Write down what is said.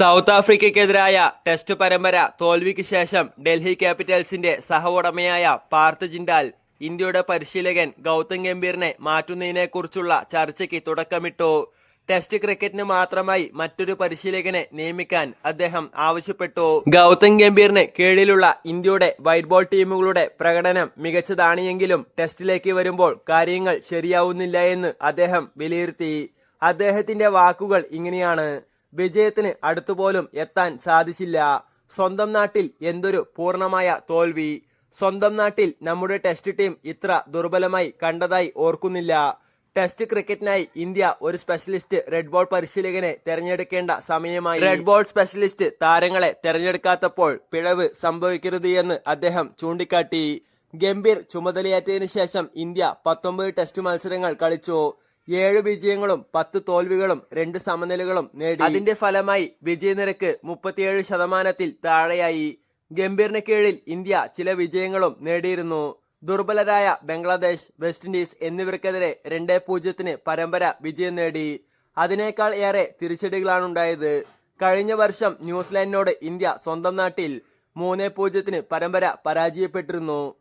South ആഫ്രിക്കയ്ക്കെതിരായ test പരമ്പര തോൽവിക്ക് ശേഷം ഡൽഹി ക്യാപിറ്റൽസിന്റെ സഹ ഉടമയായ പാർത്ത് ജിൻഡാൽ ഇന്ത്യയുടെ പരിശീലകൻ ഗൗതം ഗംഭീറിനെ മാറ്റുന്നതിനെക്കുറിച്ചുള്ള ചർച്ചയ്ക്ക് തുടക്കമിട്ടു. ടെസ്റ്റ് ക്രിക്കറ്റിന് മാത്രമായി മറ്റൊരു പരിശീലകനെ നിയമിക്കാൻ അദ്ദേഹം ആവശ്യപ്പെട്ടു. ഗൗതം ഗംഭീറിന് കീഴിലുള്ള ഇന്ത്യയുടെ വൈറ്റ് ബോൾ ടീമുകളുടെ പ്രകടനം മികച്ചതാണെങ്കിലും ടെസ്റ്റിലേക്ക് വരുമ്പോൾ കാര്യങ്ങൾ ശരിയാവുന്നില്ല എന്ന് അദ്ദേഹം വിലയിരുത്തി. അദ്ദേഹത്തിന്റെ വാക്കുകൾ ഇങ്ങനെയാണ്. വിജയത്തിന് അടുത്തുപോലും എത്താൻ സാധിച്ചില്ല. സ്വന്തം നാട്ടിൽ എന്തൊരു പൂർണമായ തോൽവി. സ്വന്തം നാട്ടിൽ നമ്മുടെ ടെസ്റ്റ് ടീം ഇത്ര ദുർബലമായി കണ്ടതായി ഓർക്കുന്നില്ല. ടെസ്റ്റ് ക്രിക്കറ്റിനായി ഇന്ത്യ ഒരു സ്പെഷ്യലിസ്റ്റ് റെഡ് ബോൾ പരിശീലകനെ തെരഞ്ഞെടുക്കേണ്ട സമയമായി. റെഡ് ബോൾ സ്പെഷ്യലിസ്റ്റ് താരങ്ങളെ തെരഞ്ഞെടുക്കാത്തപ്പോൾ പിഴവ് സംഭവിക്കരുത് എന്ന് അദ്ദേഹം ചൂണ്ടിക്കാട്ടി. ഗംഭീർ ചുമതലയേറ്റതിനു ശേഷം ഇന്ത്യ പത്തൊമ്പത് ടെസ്റ്റ് മത്സരങ്ങൾ കളിച്ചു. ഏഴ് വിജയങ്ങളും പത്ത് തോൽവികളും രണ്ട് സമനിലകളും നേടി. അതിന്റെ ഫലമായി വിജയനിരക്ക് മുപ്പത്തിയേഴ് ശതമാനത്തിൽ താഴെയായി. ഗംഭീറിന് കീഴിൽ ഇന്ത്യ ചില വിജയങ്ങളും നേടിയിരുന്നു. ദുർബലരായ ബംഗ്ലാദേശ് വെസ്റ്റ് ഇൻഡീസ് എന്നിവർക്കെതിരെ രണ്ടേ പൂജ്യത്തിന് പരമ്പര വിജയം നേടി. അതിനേക്കാൾ ഏറെ തിരിച്ചടികളാണുണ്ടായത് കഴിഞ്ഞ വർഷം ന്യൂസിലാൻഡിനോട് ഇന്ത്യ സ്വന്തം നാട്ടിൽ മൂന്ന് പൂജ്യത്തിന് പരമ്പര പരാജയപ്പെട്ടിരുന്നു.